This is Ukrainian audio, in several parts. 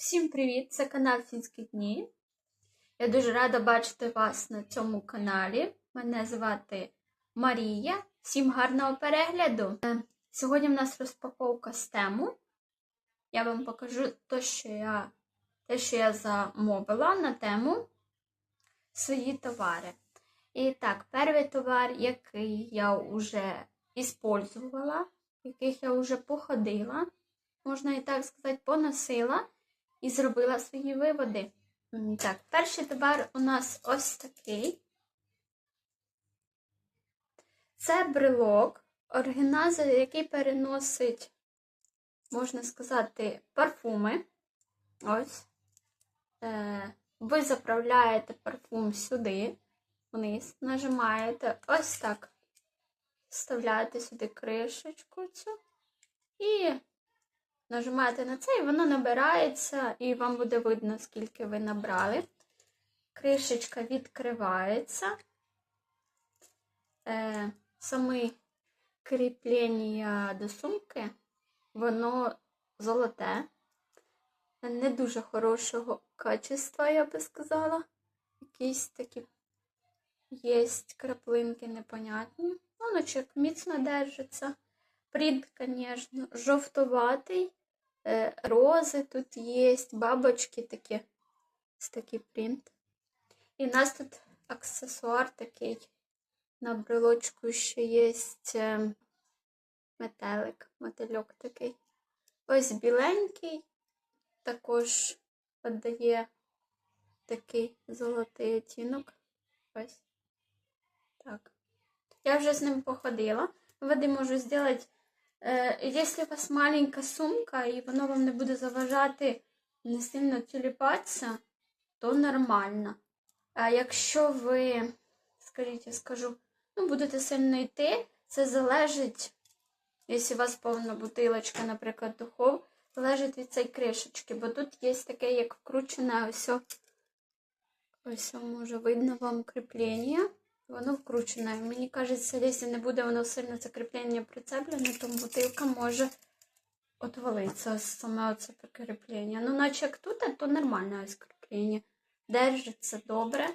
Всім привіт! Це канал Фінські дні. Я дуже рада бачити вас на цьому каналі. Мене звати Марія. Всім гарного перегляду! Е, Сьогодні в нас розпаковка з тему. Я вам покажу те, що я, те, що я замовила на тему свої товари. І так, перший товар, який я вже іспользувала, яких я вже походила, можна і так сказати, поносила і зробила свої виводи. Так, перший товар у нас ось такий. Це брелок, оригінал, який переносить, можна сказати, парфуми. Ось. Е, ви заправляєте парфум сюди, вниз, нажимаєте ось так. Вставляєте сюди кришечку цю і нажимаєте на це, і воно набирається, і вам буде видно, скільки ви набрали. Кришечка відкривається. Е, Саме кріплення до сумки, воно золоте, не дуже хорошого качества, я би сказала. Якісь такі є краплинки непонятні. Воно чек міцно держиться. Принт, звісно, жовтуватий. Е, рози тут є, бабочки. Ось такий принт. І у нас тут аксесуар такий. На брелочку ще є е, метелик, мотильок такий. Ось біленький, також віддає такий золотий оттінок. Ось так. Я вже з ним походила. Води можу зробити. Е, Якщо у вас маленька сумка і воно вам не буде заважати не сильно тіліпатися, то нормально. А якщо ви, скажіть, я скажу, ну, будете сильно йти, це залежить, якщо у вас повна бутилочка, наприклад, духов, залежить від цієї кришечки, бо тут є таке, як вкручене ось, ось може видно вам кріплення. Воно вкручене. Мені кажеться, якщо не буде воно сильно це кріплення прицеплене, то бутилка може отвалитися саме оце прикріплення. Ну, наче як тут, то нормальне ось кріплення. Держиться добре.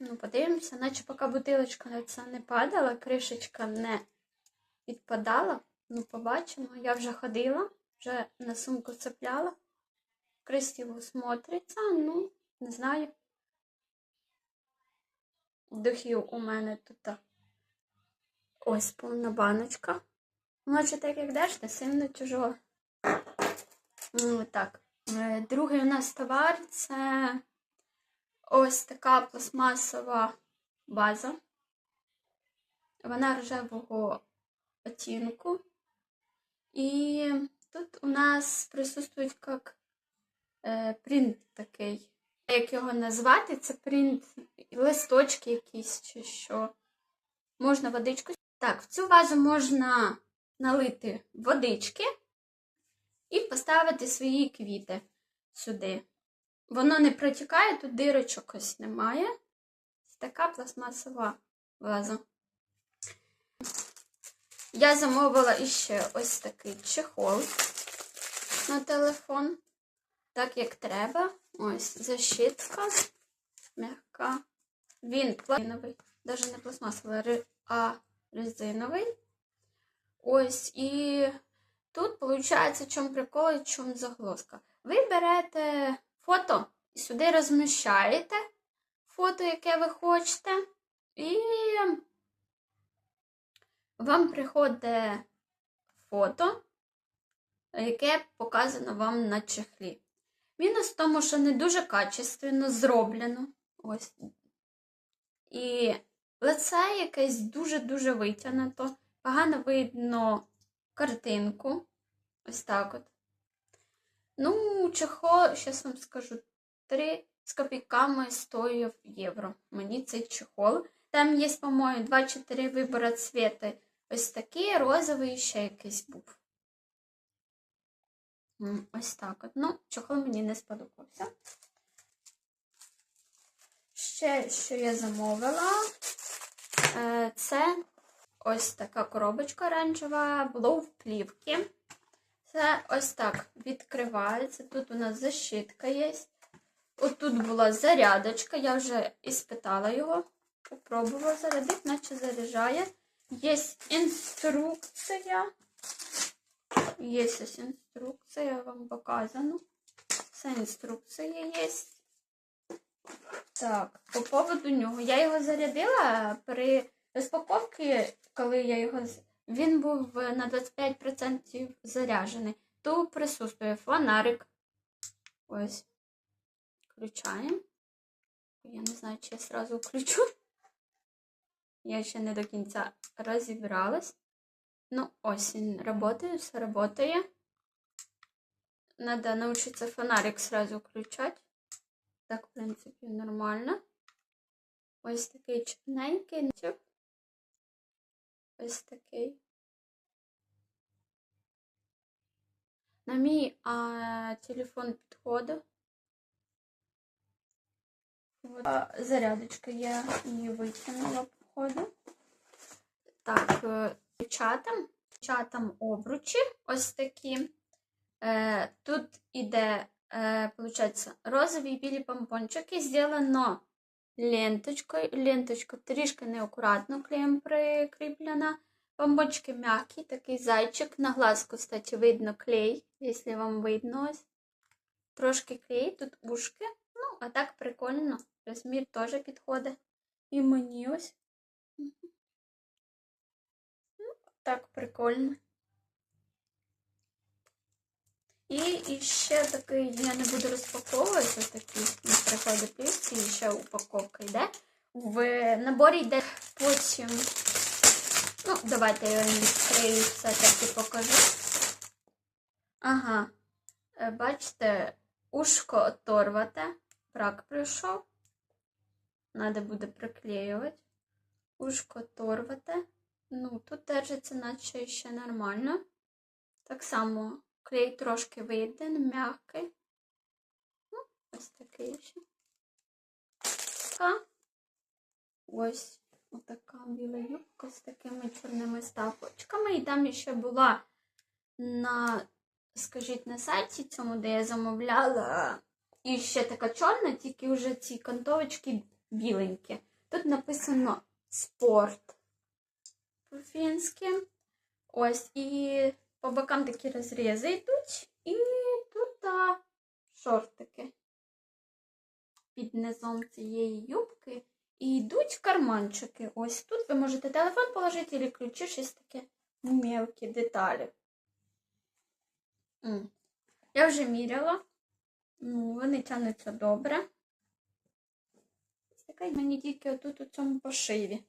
Ну, подивимося, наче поки бутилочка на це не падала, кришечка не відпадала. Ну, побачимо. Я вже ходила, вже на сумку цепляла. Красиво смотриться, ну, не знаю. Духів у мене тут ось повна баночка. Наче так як не сильно чужого. Ну, так. Е, Другий у нас товар це ось така пластмасова база. Вона рожевого оттінку. І тут у нас присутствує як е, принт такий. Як його назвати? Це принт листочки якісь чи що. Можна водичку. Так, в цю вазу можна налити водички і поставити свої квіти сюди. Воно не протікає, тут дирочок ось немає. Ось така пластмасова ваза. Я замовила іще ось такий чехол на телефон. Так як треба. Ось защитка м'яка. Він пластиновий, навіть не пластмасовий, а резиновий. Ось, і тут, виходить, чому прикол і чому заглоска. Ви берете фото і сюди розміщаєте фото, яке ви хочете, і вам приходить фото, яке показано вам на чехлі. Мінус в тому, що не дуже качественно зроблено. Ось. І лице якесь дуже-дуже витягнуто. Погано видно картинку. Ось так от. Ну, чехол, зараз вам скажу, 3 з копійками стоїв євро. Мені цей чехол. Там є, по-моєму, 2-4 вибори цвіти. Ось такий, розовий ще якийсь був. Ось так от. Ну, чохол мені не сподобався. Ще, що я замовила, е, це ось така коробочка оранжева, було в плівки. Це ось так відкривається. Тут у нас защитка є. Отут була зарядочка, я вже іспитала його. Попробувала зарядити, наче заряджає. Є інструкція. Є ось інструкція, вам показано. Це інструкція є. Так, по поводу нього. Я його зарядила при розпаковці, коли я його. Він був на 25% заряджений. Тут присутствує фонарик. Ось. Включаємо. Я не знаю, чи я сразу включу. Я ще не до кінця розібралась. Ну, він працює, все працює. Надо научиться фонарик сразу включать. Так, в принципі, нормально. Ось такий чорненький. Ось такий. На мій а, телефон підходить. От, а, зарядочка я її витягнула, походу. Так, е, дівчатам, дівчатам обручі ось такі. Е, тут іде, е, получается, розові і білі помпончики. Зроблено ленточкою. Ленточка трішки неаккуратно клеєм прикріплена. Помпончики м'які, такий зайчик. На глаз, кстати, видно клей, якщо вам видно ось. Трошки клей, тут ушки. Ну, а так прикольно. Розмір теж підходить. І мені ось. Так прикольно. І, і ще такий, я не буду розпаковувати, такий приходить плівці, і ще упаковка йде. В наборі йде потім. Ну, давайте я відкрию все таки покажу. Ага. Е, Бачите, ушко оторвате. Брак прийшов. Надо буде приклеювати. Ушко оторвате. Ну, тут держиться, наче ще нормально. Так само клей трошки виден, м'який. Ну, ось такий ще. Така. Ось отака біла юбка з такими чорними стапочками. І там ще була на, скажіть, на сайті цьому, де я замовляла. І ще така чорна, тільки вже ці кантовочки біленькі. Тут написано спорт по-фінськи. Ось, і по бокам такі розрізи йдуть. І тут а, шортики під низом цієї юбки. І йдуть карманчики. Ось тут ви можете телефон положити або ключі, щось таке мелкі деталі. Я вже міряла. Ну, вони тягнуться добре. Така мені тільки отут у цьому пошиві.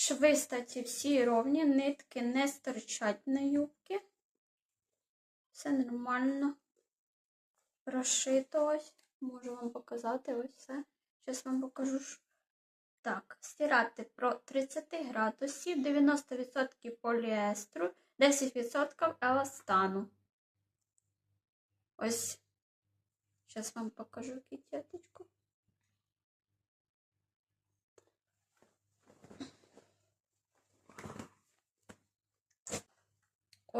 Шви, кстати, всі ровні, нитки не стирчать на юбки. Все нормально. Прошито ось. Можу вам показати ось все. Зараз вам покажу. Так, стирати про 30 градусів, 90% поліестру, 10% еластану. Ось. Зараз вам покажу кітяточку.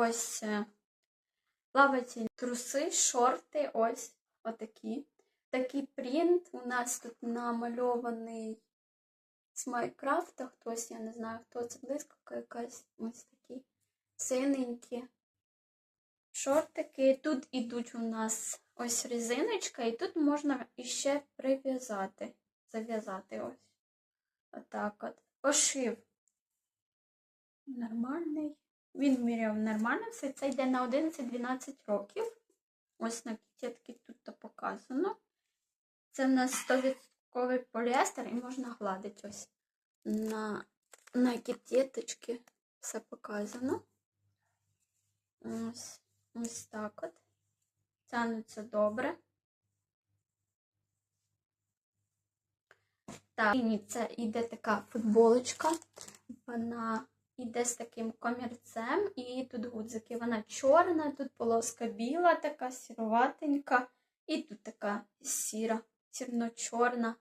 Ось е, плавательні труси, шорти, ось отакі. Такий принт у нас тут намальований з Майнкрафта. Хтось, я не знаю, хто це блискавка якась. Ось такі синенькі шортики. Тут ідуть у нас ось резиночка, і тут можна іще прив'язати, зав'язати ось. Отак от. Пошив нормальний. Він міряв нормально все. Це йде на 11-12 років. Ось на кітетки тут показано. Це в нас 100% поліестер і можна гладити ось на, на кітеточки. Все показано. Ось, ось так от. Тянуться добре. Так, це йде така футболочка. Вона йде з таким комірцем, і тут гудзики. Вона чорна, тут полоска біла, така сіроватенька, і тут така сіра, сірно-чорна.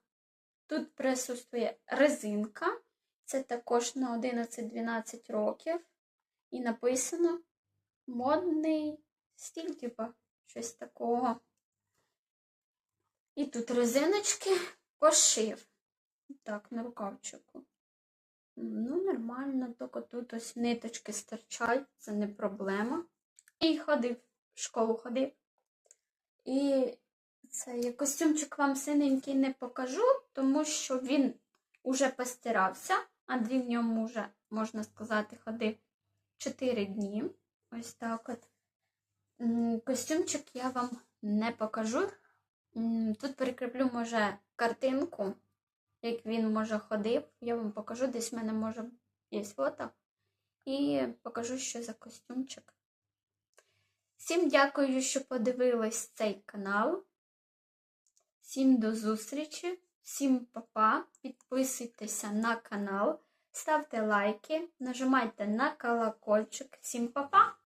Тут присутствує резинка. Це також на 11-12 років. І написано модний стиль, типа щось такого. І тут резиночки пошив. Так, на рукавчику. Ну, нормально, тільки тут ось ниточки стирчать, це не проблема. І ходив, в школу ходив. І цей костюмчик вам синенький не покажу, тому що він уже постирався. Андрій в ньому вже, можна сказати, ходив 4 дні. Ось так от. Костюмчик я вам не покажу. Тут прикріплю, може, картинку, як він може ходив. Я вам покажу, десь в мене може є фото. І покажу, що за костюмчик. Всім дякую, що подивились цей канал. Всім до зустрічі, всім па-па. Підписуйтеся на канал, ставте лайки, нажимайте на колокольчик. Всім па-па!